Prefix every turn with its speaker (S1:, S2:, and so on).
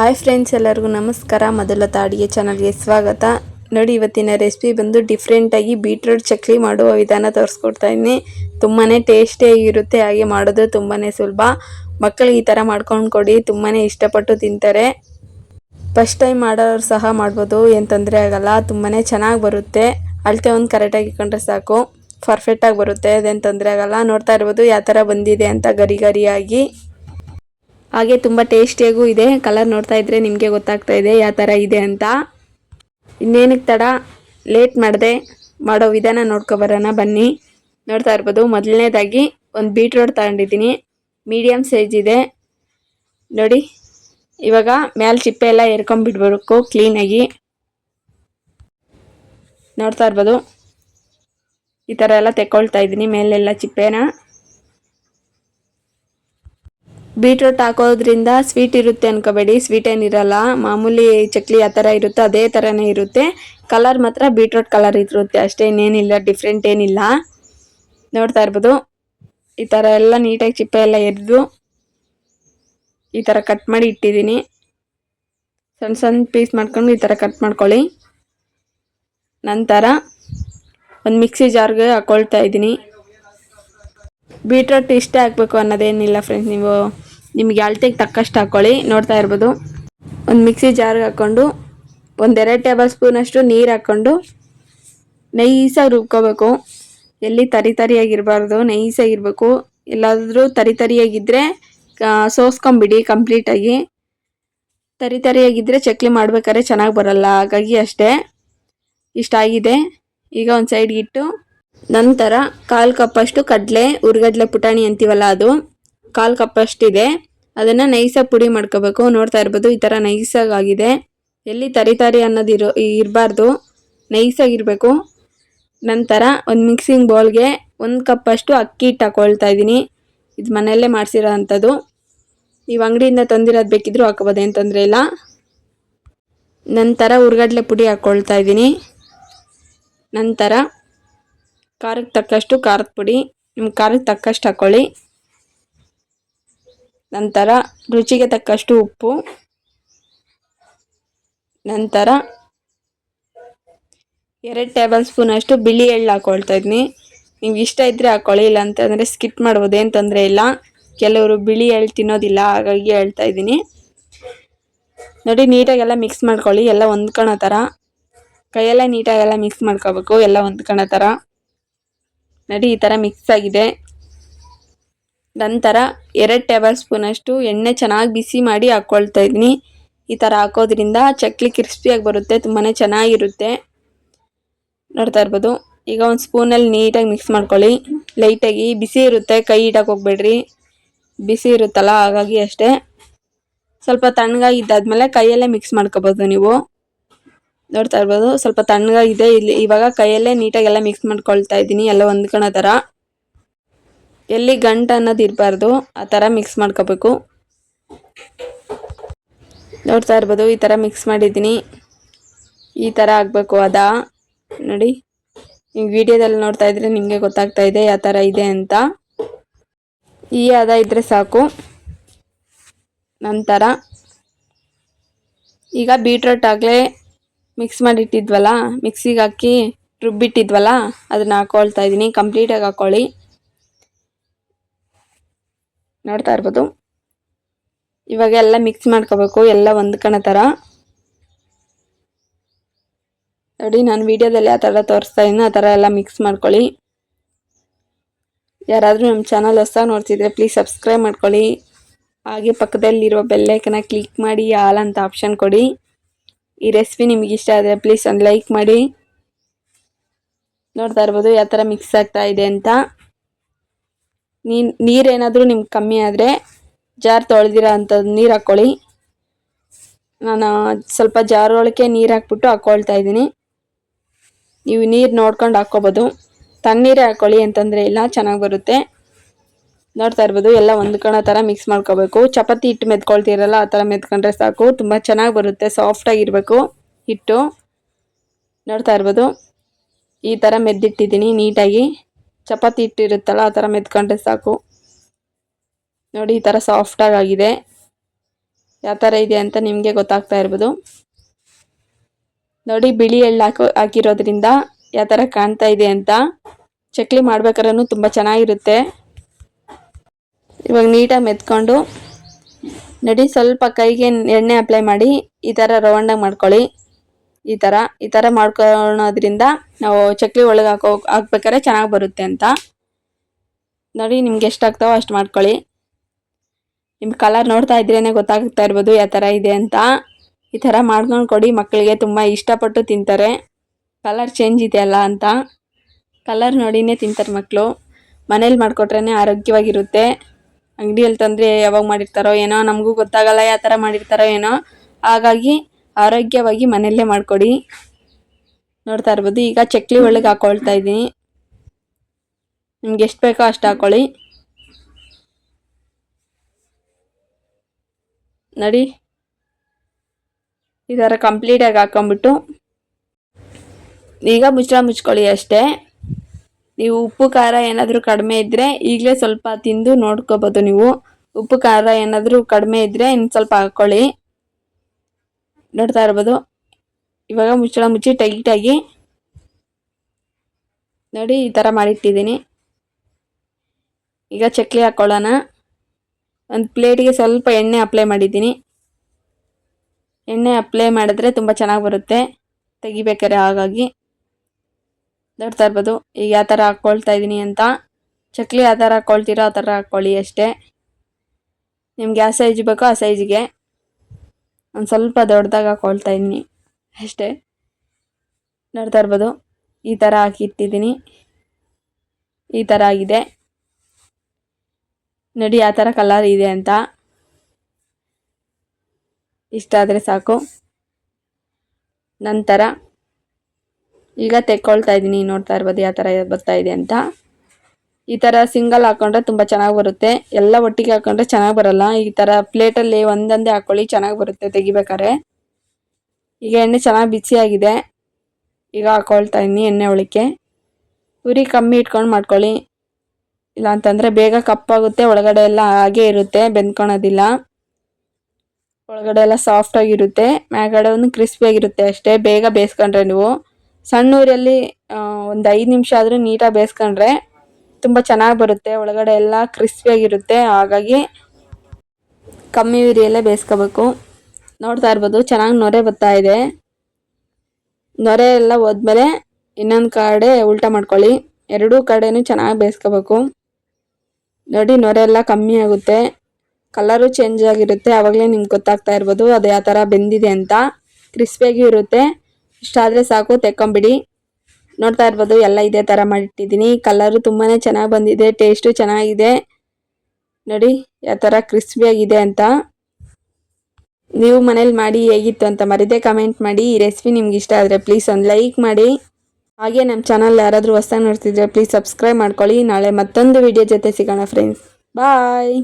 S1: Hi friends ಎಲ್ಲರಿಗೂ ನಮಸ್ಕಾರ. ಮೊದಲ ತಾಡಿಗೆ ಚಾನಲ್ಗೆ ಸ್ವಾಗತ. ನೋಡಿ, ಇವತ್ತಿನ ರೆಸಿಪಿ ಬಂದು ಡಿಫ್ರೆಂಟಾಗಿ ಬೀಟ್ರೂಟ್ ಚಕ್ಲಿ ಮಾಡುವ ವಿಧಾನ ತೋರಿಸ್ಕೊಡ್ತಾ ಇದ್ದೀನಿ. ತುಂಬಾ ಟೇಸ್ಟಿಯಾಗಿರುತ್ತೆ ಹಾಗೆ ಮಾಡೋದು ತುಂಬಾ ಸುಲಭ. ಮಕ್ಕಳಿಗೆ ಈ ಥರ ಮಾಡ್ಕೊಂಡು ಕೊಡಿ ತುಂಬಾ ಇಷ್ಟಪಟ್ಟು ತಿಂತಾರೆ. ಫಸ್ಟ್ ಟೈಮ್ ಮಾಡೋರು ಸಹ ಮಾಡ್ಬೋದು, ಏನು ತೊಂದರೆ ಆಗಲ್ಲ. ತುಂಬಾ ಚೆನ್ನಾಗಿ ಬರುತ್ತೆ. ಅಳತೆ ಒಂದು ಕರೆಕ್ಟಾಗಿ ಇಟ್ಕೊಂಡ್ರೆ ಸಾಕು. ಪರ್ಫೆಕ್ಟಾಗಿ ಬರುತ್ತೆ, ಅದೇನು ತೊಂದರೆ ಆಗಲ್ಲ. ನೋಡ್ತಾ ಇರ್ಬೋದು, ಯಾವ ಥರ ಬಂದಿದೆ ಅಂತ ಗರಿ ಗರಿಯಾಗಿ. ಹಾಗೆ ತುಂಬ ಟೇಸ್ಟಿಯಾಗೂ ಇದೆ. ಕಲರ್ ನೋಡ್ತಾ ಇದ್ರೆ ನಿಮಗೆ ಗೊತ್ತಾಗ್ತಾ ಇದೆ ಯಾವ ಥರ ಇದೆ ಅಂತ. ಇನ್ನೇನಕ್ಕೆ ತಡ? ಲೇಟ್ ಮಾಡಿದೆ. ಮಾಡೋ ವಿಧಾನ ನೋಡ್ಕೊಬರೋಣ ಬನ್ನಿ. ನೋಡ್ತಾ ಇರ್ಬೋದು, ಮೊದಲನೇದಾಗಿ ಒಂದು ಬೀಟ್ರೋಟ್ ತಗೊಂಡಿದ್ದೀನಿ. ಮೀಡಿಯಮ್ ಸೈಜ್ ಇದೆ. ನೋಡಿ, ಇವಾಗ ಮ್ಯಾಲೆ ಚಿಪ್ಪೆ ಎಲ್ಲ ಎರ್ಕೊಂಬಿಡ್ಬೇಕು ಕ್ಲೀನಾಗಿ ನೋಡ್ತಾ ಇರ್ಬೋದು. ಈ ಥರ ಎಲ್ಲ ತೆಕ್ಕೊಳ್ತಾ ಇದ್ದೀನಿ ಮೇಲೆಲ್ಲ ಚಿಪ್ಪೆನ. ಬೀಟ್ರೂಟ್ ಹಾಕೋದ್ರಿಂದ ಸ್ವೀಟ್ ಇರುತ್ತೆ ಅನ್ಕೋಬೇಡಿ. ಸ್ವೀಟ್ ಏನಿರಲ್ಲ ಮಾಮೂಲಿ ಚಕ್ಲಿ ಆ ಥರ ಇರುತ್ತೆ, ಅದೇ ಥರನೇ ಇರುತ್ತೆ. ಕಲರ್ ಮಾತ್ರ ಬೀಟ್ರೂಟ್ ಕಲರ್ ಇರುತ್ತೆ ಅಷ್ಟೇ, ಇನ್ನೇನಿಲ್ಲ ಡಿಫ್ರೆಂಟ್ ಏನಿಲ್ಲ. ನೋಡ್ತಾ ಇರ್ಬೋದು. ಈ ಥರ ಎಲ್ಲ ನೀಟಾಗಿ ಚಿಪ್ಪೆ ಎಲ್ಲ ಎರೆದು ಈ ಥರ ಕಟ್ ಮಾಡಿ ಇಟ್ಟಿದ್ದೀನಿ. ಸಣ್ಣ ಸಣ್ಣ ಪೀಸ್ ಮಾಡ್ಕೊಂಡು ಈ ಥರ ಕಟ್ ಮಾಡ್ಕೊಳ್ಳಿ. ನಂತರ ಒಂದು ಮಿಕ್ಸಿ ಜಾರ್ಗೆ ಹಾಕೊಳ್ತಾ ಇದ್ದೀನಿ. ಬೀಟ್ರೋಟ್ ಇಷ್ಟೇ ಹಾಕ್ಬೇಕು ಅನ್ನೋದೇನಿಲ್ಲ ಫ್ರೆಂಡ್ಸ್ ನೀವು. ನಿಮಗೆ ಅಳತೆಗೆ ತಕ್ಕಷ್ಟು ಹಾಕ್ಕೊಳ್ಳಿ ನೋಡ್ತಾ ಇರ್ಬೋದು. ಒಂದು ಮಿಕ್ಸಿ ಜಾರ್ಗೆ ಹಾಕ್ಕೊಂಡು ಒಂದೆರಡು ಟೇಬಲ್ ಸ್ಪೂನಷ್ಟು ನೀರು ಹಾಕ್ಕೊಂಡು ನೈಸಾಗಿ ರುಬ್ಕೋಬೇಕು. ಎಲ್ಲಿ ತರಿ ತರಿಯಾಗಿರಬಾರ್ದು ನೈಸಾಗಿರಬೇಕು ಎಲ್ಲಾದರೂ ತರಿ ತರಿಯಾಗಿದ್ದರೆ ಸೋಸ್ಕೊಂಬಿಡಿ ಕಂಪ್ಲೀಟಾಗಿ ತರಿ ತರಿಯಾಗಿದ್ದರೆ ಚಕ್ಲಿ ಮಾಡ್ಬೇಕಾದ್ರೆ ಚೆನ್ನಾಗಿ ಬರಲ್ಲ, ಹಾಗಾಗಿ ಅಷ್ಟೇ. ಇಷ್ಟಾಗಿದೆ ಈಗ ಒಂದು ಸೈಡ್ಗಿಟ್ಟು ನಂತರ ಕಾಲು ಕಪ್ಪಷ್ಟು ಕಡಲೆ, ಉರ್ಗಡ್ಲೆ ಪುಟಾಣಿ ಅಂತೀವಲ್ಲ ಅದು. ಕಾಲು ಕಪ್ಪಷ್ಟಿದೆ ಅದನ್ನು ನೈಸಾಗಿ ಪುಡಿ ಮಾಡ್ಕೋಬೇಕು. ನೋಡ್ತಾ ಇರ್ಬೋದು ಈ ಥರ ನೈಸಾಗಿ ಆಗಿದೆ. ಎಲ್ಲಿ ತರಿ ತರಿ ಅನ್ನೋದು ಇರೋ ಇರಬಾರ್ದು. ನೈಸಾಗಿರಬೇಕು ನಂತರ ಒಂದು ಮಿಕ್ಸಿಂಗ್ ಬೌಲ್ಗೆ ಒಂದು ಕಪ್ಪಷ್ಟು ಅಕ್ಕಿ ಹಿಟ್ಟು ಹಾಕೊಳ್ತಾ ಇದ್ದೀನಿ. ಇದು ಮನೆಯಲ್ಲೇ ಮಾಡಿಸಿರೋ ಅಂಥದ್ದು ನೀವು ಅಂಗಡಿಯಿಂದ ತಂದಿರೋದು ಬೇಕಿದ್ರೂ ಹಾಕೋಬೋದು, ಏನು ತೊಂದರೆ ಇಲ್ಲ. ನಂತರ ಉರ್ಗಡ್ಲೆ ಪುಡಿ ಹಾಕ್ಕೊಳ್ತಾ ಇದ್ದೀನಿ. ನಂತರ ಖಾರಕ್ಕೆ ತಕ್ಕಷ್ಟು ಖಾರದ ಪುಡಿ. ನಿಮ್ಮ ಖಾರಕ್ಕೆ ತಕ್ಕಷ್ಟು ಹಾಕ್ಕೊಳ್ಳಿ ನಂತರ ರುಚಿಗೆ ತಕ್ಕಷ್ಟು ಉಪ್ಪು. ನಂತರ ಎರಡು ಟೇಬಲ್ ಸ್ಪೂನ್ ಅಷ್ಟು ಬಿಳಿ ಎಳ್ಳು ಹಾಕ್ಕೊಳ್ತಾ ಇದ್ದೀನಿ ನಿಮ್ಗೆ ಇಷ್ಟ ಇದ್ದರೆ ಹಾಕ್ಕೊಳ್ಳಿ ಇಲ್ಲ ಅಂತಂದರೆ ಸ್ಕಿಪ್ ಮಾಡ್ಬೋದು, ಏನು ತೊಂದರೆ ಇಲ್ಲ. ಕೆಲವರು ಬಿಳಿ ಎಳ್ಳು ತಿನ್ನೋದಿಲ್ಲ, ಹಾಗಾಗಿ ಹೇಳ್ತಾ ಇದ್ದೀನಿ. ನೋಡಿ, ನೀಟಾಗೆಲ್ಲ ಮಿಕ್ಸ್ ಮಾಡ್ಕೊಳ್ಳಿ, ಎಲ್ಲ ಹೊಂದ್ಕೊಳೋ ಥರ ಕೈಯೆಲ್ಲ ನೀಟಾಗೆಲ್ಲ ಮಿಕ್ಸ್ ಮಾಡ್ಕೋಬೇಕು, ಎಲ್ಲ ಹೊಂದ್ಕೊಳ್ಳೋ ಥರ ನೋಡಿ, ಈ ಥರ ಮಿಕ್ಸ್ ಆಗಿದೆ. ನಂತರ ಎರಡು ಟೇಬಲ್ ಸ್ಪೂನಷ್ಟು ಎಣ್ಣೆ ಚೆನ್ನಾಗಿ ಬಿಸಿ ಮಾಡಿ ಹಾಕ್ಕೊಳ್ತಾ ಇದ್ದೀನಿ ಈ ಥರ ಹಾಕೋದ್ರಿಂದ ಚಕ್ಲಿ ಕ್ರಿಸ್ಪಿಯಾಗಿ ಬರುತ್ತೆ ತುಂಬಾ ಚೆನ್ನಾಗಿರುತ್ತೆ. ನೋಡ್ತಾ ಇರ್ಬೋದು. ಈಗ ಒಂದು ಸ್ಪೂನಲ್ಲಿ ನೀಟಾಗಿ ಮಿಕ್ಸ್ ಮಾಡ್ಕೊಳ್ಳಿ. ಲೈಟಾಗಿ, ಬಿಸಿ ಇರುತ್ತೆ, ಕೈ ಇಡಕ್ಕೆ ಹೋಗ್ಬೇಡ್ರಿ. ಬಿಸಿ ಇರುತ್ತಲ್ಲ, ಹಾಗಾಗಿ ಅಷ್ಟೇ. ಸ್ವಲ್ಪ ತಣ್ಣಗಾಗಿದ್ದಾದ್ಮೇಲೆ ಕೈಯಲ್ಲೇ ಮಿಕ್ಸ್ ಮಾಡ್ಕೋಬೋದು ನೀವು. ನೋಡ್ತಾ ಇರ್ಬೋದು, ಸ್ವಲ್ಪ ತಣ್ಣಗಾಗಿದೆ. ಇಲ್ಲಿ ಇವಾಗ ಕೈಯಲ್ಲೇ ನೀಟಾಗೆಲ್ಲ ಮಿಕ್ಸ್ ಮಾಡ್ಕೊಳ್ತಾ ಇದ್ದೀನಿ, ಎಲ್ಲ ಹೊಂದ್ಕೊಳೋ ಥರ ಎಲ್ಲಿ ಗಂಟು ಅನ್ನೋದು ಇರಬಾರ್ದು, ಆ ಥರ ಮಿಕ್ಸ್ ಮಾಡ್ಕೋಬೇಕು. ನೋಡ್ತಾ ಇರ್ಬೋದು ಈ ಥರ ಮಿಕ್ಸ್ ಮಾಡಿದ್ದೀನಿ. ಈ ಥರ ಆಗಬೇಕು ಅದ. ನೋಡಿ ನೀವು ವಿಡಿಯೋದಲ್ಲಿ ನೋಡ್ತಾ ಇದ್ರೆ ನಿಮಗೆ ಗೊತ್ತಾಗ್ತಾ ಇದೆ ಯಾವ ಥರ ಇದೆ ಅಂತ. ಈ ಅದ ಇದ್ದರೆ ಸಾಕು. ನಂತರ, ಈಗ ಬೀಟ್ರೋಟ್ ಆಗಲೇ ಮಿಕ್ಸ್ ಮಾಡಿಟ್ಟಿದ್ವಲ್ಲ ಮಿಕ್ಸಿಗೆ ಹಾಕಿ ರುಬ್ಬಿಟ್ಟಿದ್ವಲ್ಲ, ಅದನ್ನ ಹಾಕ್ಕೊಳ್ತಾ ಇದ್ದೀನಿ ಕಂಪ್ಲೀಟಾಗಿ ಹಾಕ್ಕೊಳ್ಳಿ ನೋಡ್ತಾ ಇರ್ಬೋದು. ಇವಾಗ ಎಲ್ಲ ಮಿಕ್ಸ್ ಮಾಡ್ಕೋಬೇಕು, ಎಲ್ಲ ಹೊಂದ್ಕೊಳೋ ಥರ ನೋಡಿ, ನಾನು ವಿಡಿಯೋದಲ್ಲಿ ಆ ಥರ ತೋರಿಸ್ತಾ ಇದ್ದೀನಿ, ಆ ಥರ ಎಲ್ಲ ಮಿಕ್ಸ್ ಮಾಡ್ಕೊಳ್ಳಿ. ಯಾರಾದರೂ ನಮ್ಮ ಚಾನಲ್ ಹೊಸ ನೋಡ್ತಿದ್ರೆ ಪ್ಲೀಸ್ ಸಬ್ಸ್ಕ್ರೈಬ್ ಮಾಡ್ಕೊಳ್ಳಿ. ಹಾಗೆ ಪಕ್ಕದಲ್ಲಿರೋ ಬೆಲ್ಲೈಕನ ಕ್ಲಿಕ್ ಮಾಡಿ ಆಲ್ ಅಂತ ಆಪ್ಷನ್ ಕೊಡಿ. ಈ ರೆಸಿಪಿ ನಿಮಗೆ ಇಷ್ಟ ಆದರೆ ಪ್ಲೀಸ್ ಒಂದು ಲೈಕ್ ಮಾಡಿ. ನೋಡ್ತಾ ಇರ್ಬೋದು, ಯಾವ ಥರ ಮಿಕ್ಸ್ ಆಗ್ತಾ ಇದೆ ಅಂತ. ನೀನು, ನೀರೇನಾದರೂ ನಿಮ್ಗೆ ಕಮ್ಮಿ ಆದರೆ ಜಾರ್ ತೊಳೆದಿರೋ ಅಂಥದ್ದು ನೀರು ಹಾಕ್ಕೊಳ್ಳಿ ನಾನು ಸ್ವಲ್ಪ ಜಾರ್ ಒಳಗೆ ನೀರು ಹಾಕ್ಬಿಟ್ಟು ಹಾಕ್ಕೊಳ್ತಾ ಇದ್ದೀನಿ. ನೀವು ನೀರು ನೋಡ್ಕೊಂಡು ಹಾಕ್ಕೋಬೋದು. ತಣ್ಣೀರೇ ಹಾಕ್ಕೊಳ್ಳಿ ಅಂತಂದರೆ ಇಲ್ಲ ಚೆನ್ನಾಗಿ ಬರುತ್ತೆ. ನೋಡ್ತಾ ಇರ್ಬೋದು, ಎಲ್ಲ ಹೊಂದ್ಕೊಳ್ಳೋ ಥರ ಮಿಕ್ಸ್ ಮಾಡ್ಕೋಬೇಕು. ಚಪಾತಿ ಹಿಟ್ಟು ಮೆತ್ಕೊಳ್ತೀರಲ್ಲ, ಆ ಥರ ಮೆದ್ಕೊಂಡ್ರೆ ಸಾಕು. ತುಂಬ ಚೆನ್ನಾಗಿ ಬರುತ್ತೆ ಸಾಫ್ಟಾಗಿರಬೇಕು ಹಿಟ್ಟು. ನೋಡ್ತಾ ಇರ್ಬೋದು, ಈ ಥರ ಮೆದ್ದಿಟ್ಟಿದ್ದೀನಿ ನೀಟಾಗಿ. ಚಪಾತಿ ಇಟ್ಟಿರುತ್ತಲ್ಲ ಆ ಥರ ಮೆತ್ಕೊಂಡ್ರೆ ಸಾಕು. ನೋಡಿ, ಈ ಥರ ಸಾಫ್ಟಾಗಿ ಆಗಿದೆ ಯಾವ ಥರ ಇದೆ ಅಂತ ನಿಮಗೆ ಗೊತ್ತಾಗ್ತಾ ಇರ್ಬೋದು. ನೋಡಿ, ಬಿಳಿ ಎಳ್ಳು ಹಾಕೋ, ಹಾಕಿರೋದ್ರಿಂದ ಯಾವ ಥರ ಕಾಣ್ತಾ ಇದೆ ಅಂತ ಚಕ್ಲಿ ಮಾಡ್ಬೇಕಾದ್ರೂ ತುಂಬ ಚೆನ್ನಾಗಿರುತ್ತೆ. ಇವಾಗ ನೀಟಾಗಿ ಮೆತ್ಕೊಂಡು, ನೋಡಿ, ಸ್ವಲ್ಪ ಕೈಗೆ ಎಣ್ಣೆ ಅಪ್ಲೈ ಮಾಡಿ, ಈ ಥರ ರೌಂಡಾಗಿ ಮಾಡ್ಕೊಳ್ಳಿ. ಈ ಥರ ಈ ಥರ ಮಾಡ್ಕೊಳೋದ್ರಿಂದ ನಾವು ಚಕ್ಲಿ ಒಳಗೆ ಹಾಕೋ, ಹಾಕ್ಬೇಕಾದ್ರೆ ಚೆನ್ನಾಗಿ ಬರುತ್ತೆ ಅಂತ. ನೋಡಿ ನಿಮ್ಗೆ ಎಷ್ಟು ಆಗ್ತಾವೋ ಅಷ್ಟು ಮಾಡ್ಕೊಳ್ಳಿ. ನಿಮ್ಮ ಕಲರ್ ನೋಡ್ತಾ ಇದ್ರೇ ಗೊತ್ತಾಗ್ತಾ ಇರ್ಬೋದು ಯಾವ ಥರ ಇದೆ ಅಂತ. ಈ ಥರ ಮಾಡ್ಕೊಂಡು ಕೊಡಿ, ಮಕ್ಕಳಿಗೆ ತುಂಬ ಇಷ್ಟಪಟ್ಟು ತಿಂತಾರೆ. ಕಲರ್ ಚೇಂಜ್ ಇದೆಯಲ್ಲ ಅಂತ. ಕಲರ್ ನೋಡಿನೇ ತಿಂತಾರೆ ಮಕ್ಕಳು ಮನೇಲಿ ಮಾಡಿಕೊಟ್ರೇ ಆರೋಗ್ಯವಾಗಿರುತ್ತೆ. ಅಂಗಡಿಯಲ್ಲಿ ತಂದರೆ ಯಾವಾಗ ಮಾಡಿರ್ತಾರೋ ಏನೋ, ನಮಗೂ ಗೊತ್ತಾಗಲ್ಲ ಯಾವ ಥರ ಮಾಡಿರ್ತಾರೋ ಏನೋ. ಹಾಗಾಗಿ ಆರೋಗ್ಯವಾಗಿ ಮನೆಯಲ್ಲೇ ಮಾಡಿಕೊಡಿ. ನೋಡ್ತಾ ಇರ್ಬೋದು, ಈಗ ಚಕ್ಲಿ ಒಳಗೆ ಹಾಕೊಳ್ತಾ ಇದ್ದೀನಿ. ನಿಮ್ಗೆ ಎಷ್ಟು ಬೇಕೋ ಅಷ್ಟು ಹಾಕೊಳ್ಳಿ. ನಡಿ. ಈ ಥರ ಕಂಪ್ಲೀಟಾಗಿ ಹಾಕೊಂಬಿಟ್ಟು ಈಗ ಮುಚ್ಚಳ ಮುಚ್ಕೊಳ್ಳಿ ಅಷ್ಟೇ. ನೀವು ಉಪ್ಪು, ಖಾರ ಏನಾದರೂ ಕಡಿಮೆ ಇದ್ದರೆ ಈಗಲೇ ಸ್ವಲ್ಪ ತಿಂದು ನೋಡ್ಕೋಬೋದು ನೀವು. ಉಪ್ಪು, ಖಾರ ಏನಾದರೂ ಕಡಿಮೆ ಇದ್ದರೆ ಇನ್ನು ಸ್ವಲ್ಪ ಹಾಕ್ಕೊಳ್ಳಿ ನೋಡ್ತಾ ಇರ್ಬೋದು. ಇವಾಗ ಮುಚ್ಚಳ ಮುಚ್ಚಿ ಟೈಟಾಗಿ ನೋಡಿ ಈ ಥರ ಮಾಡಿಟ್ಟಿದ್ದೀನಿ. ಈಗ ಚಕ್ಲಿ ಹಾಕ್ಕೊಳ್ಳೋಣ ಒಂದು ಪ್ಲೇಟಿಗೆ ಸ್ವಲ್ಪ ಎಣ್ಣೆ ಅಪ್ಲೈ ಮಾಡಿದ್ದೀನಿ. ಎಣ್ಣೆ ಅಪ್ಲೈ ಮಾಡಿದ್ರೆ ತುಂಬ ಚೆನ್ನಾಗಿ ಬರುತ್ತೆ. ತೆಗಿಬೇಕಾರೆ ಹಾಗಾಗಿ. ನೋಡ್ತಾ ಇರ್ಬೋದು. ಈಗ ಯಾವ ಥರ ಹಾಕ್ಕೊಳ್ತಾ ಇದ್ದೀನಿ ಅಂತ. ಚಕ್ಲಿ ಯಾವ ಥರ ಹಾಕ್ಕೊಳ್ತೀರೋ ಆ ಥರ ಹಾಕ್ಕೊಳ್ಳಿ ಅಷ್ಟೇ. ನಿಮ್ಗೆ ಯಾವ ಸೈಜ್ ಬೇಕೋ ಆ ಸೈಜಿಗೆ ಒಂದು ಸ್ವಲ್ಪ ದೊಡ್ಡದಾಗ ಹಾಕೊಳ್ತಾ ಇದ್ದೀನಿ. ಅಷ್ಟೇ. ನೋಡ್ತಾ ಇರ್ಬೋದು. ಈ ಥರ ಹಾಕಿಟ್ಟಿದ್ದೀನಿ ಈ ಥರ ಆಗಿದೆ. ನೋಡಿ, ಆ ಥರ ಕಲರ್ ಇದೆ ಅಂತ. ಇಷ್ಟ ಆದರೆ ಸಾಕು. ನಂತರ ಈಗ ತೆಕ್ಕೊಳ್ತಾ ಇದ್ದೀನಿ. ನೋಡ್ತಾ ಇರ್ಬೋದು ಯಾವ ಥರ ಬರ್ತಾ ಇದೆ ಅಂತ. ಈ ಥರ ಸಿಂಗಲ್ ಹಾಕೊಂಡ್ರೆ ತುಂಬ ಚೆನ್ನಾಗಿ ಬರುತ್ತೆ. ಎಲ್ಲ ಒಟ್ಟಿಗೆ ಹಾಕೊಂಡ್ರೆ ಚೆನ್ನಾಗಿ ಬರಲ್ಲ. ಈ ಥರ ಪ್ಲೇಟಲ್ಲಿ ಒಂದೊಂದೇ ಹಾಕೊಳ್ಳಿ ಚೆನ್ನಾಗಿ ಬರುತ್ತೆ ತೆಗಿಬೇಕಾರೆ ಈಗ ಎಣ್ಣೆ ಚೆನ್ನಾಗಿ ಬಿಸಿಯಾಗಿದೆ ಈಗ ಹಾಕೊಳ್ತಾ ಇದ್ದೀನಿ ಎಣ್ಣೆ ಒಳಕ್ಕೆ ಉರಿ ಕಮ್ಮಿ ಇಟ್ಕೊಂಡು ಮಾಡ್ಕೊಳ್ಳಿ. ಇಲ್ಲ ಅಂತಂದರೆ ಬೇಗ ಕಪ್ಪಾಗುತ್ತೆ, ಒಳಗಡೆ ಎಲ್ಲ ಹಾಗೆ ಇರುತ್ತೆ, ಬೆಂದ್ಕೊಳೋದಿಲ್ಲ. ಒಳಗಡೆ ಎಲ್ಲ ಸಾಫ್ಟಾಗಿರುತ್ತೆ ಮ್ಯಾಗಡೆ ಒಂದು ಕ್ರಿಸ್ಪಿಯಾಗಿರುತ್ತೆ ಅಷ್ಟೇ. ಬೇಗ ಬೇಯಿಸ್ಕೊಂಡ್ರೆ ನೀವು. ಸಣ್ಣ ಊರಲ್ಲಿ ಒಂದು ಐದು ನಿಮಿಷ ಆದರೂ ನೀಟಾಗಿ ಬೇಯಿಸ್ಕೊಂಡ್ರೆ ತುಂಬ ಚೆನ್ನಾಗಿ ಬರುತ್ತೆ, ಒಳಗಡೆ ಎಲ್ಲ ಕ್ರಿಸ್ಪಿಯಾಗಿರುತ್ತೆ ಹಾಗಾಗಿ ಕಮ್ಮಿ ಉರಿಯಲ್ಲೇ ಬೇಯಿಸ್ಕೋಬೇಕು. ನೋಡ್ತಾ ಇರ್ಬೋದು, ಚೆನ್ನಾಗಿ ನೊರೆ ಬರ್ತಾ ಇದೆ. ನೊರೆ ಎಲ್ಲ ಹೋದ್ಮೇಲೆ ಇನ್ನೊಂದು ಕಡೆ ಉಲ್ಟಾ ಮಾಡ್ಕೊಳ್ಳಿ. ಎರಡೂ ಕಡೆನೂ ಚೆನ್ನಾಗಿ ಬೇಯಿಸ್ಕೋಬೇಕು. ನೋಡಿ, ನೊರೆ ಎಲ್ಲ ಕಮ್ಮಿ ಆಗುತ್ತೆ. ಕಲರು ಚೇಂಜ್ ಆಗಿರುತ್ತೆ. ಆವಾಗಲೇ ನಿಮ್ಗೆ ಗೊತ್ತಾಗ್ತಾ ಇರ್ಬೋದು, ಅದು ಯಾವ ಥರ ಬೆಂದಿದೆ ಅಂತ. ಕ್ರಿಸ್ಪಿಯಾಗಿ ಇರುತ್ತೆ ಇಷ್ಟಾದರೆ ಸಾಕು, ತೆಕ್ಕೊಂಬಿಡಿ. ನೋಡ್ತಾ ಇರ್ಬೋದು, ಎಲ್ಲ ಇದೇ ಥರ ಮಾಡಿಟ್ಟಿದ್ದೀನಿ. ಕಲರು ತುಂಬಾ ಚೆನ್ನಾಗಿ ಬಂದಿದೆ ಟೇಸ್ಟು ಚೆನ್ನಾಗಿದೆ. ನೋಡಿ, ಯಾವ ಥರ ಕ್ರಿಸ್ಪಿಯಾಗಿದೆ ಅಂತ. ನೀವು ಮನೇಲಿ ಮಾಡಿ ಹೇಗಿತ್ತು ಅಂತ ಮರಿದೆ ಕಮೆಂಟ್ ಮಾಡಿ. ಈ ರೆಸಿಪಿ ನಿಮ್ಗೆ ಇಷ್ಟ ಆದರೆ ಪ್ಲೀಸ್ ಒಂದು ಲೈಕ್ ಮಾಡಿ. ಹಾಗೆ ನಮ್ಮ ಚಾನಲ್ ಯಾರಾದರೂ ಹೊಸ್ದಾಗಿ ನೋಡ್ತಿದ್ರೆ ಪ್ಲೀಸ್ ಸಬ್ಸ್ಕ್ರೈಬ್ ಮಾಡ್ಕೊಳ್ಳಿ. ನಾಳೆ ಮತ್ತೊಂದು ವಿಡಿಯೋ ಜೊತೆ ಸಿಗೋಣ ಫ್ರೆಂಡ್ಸ್ ಬಾಯ್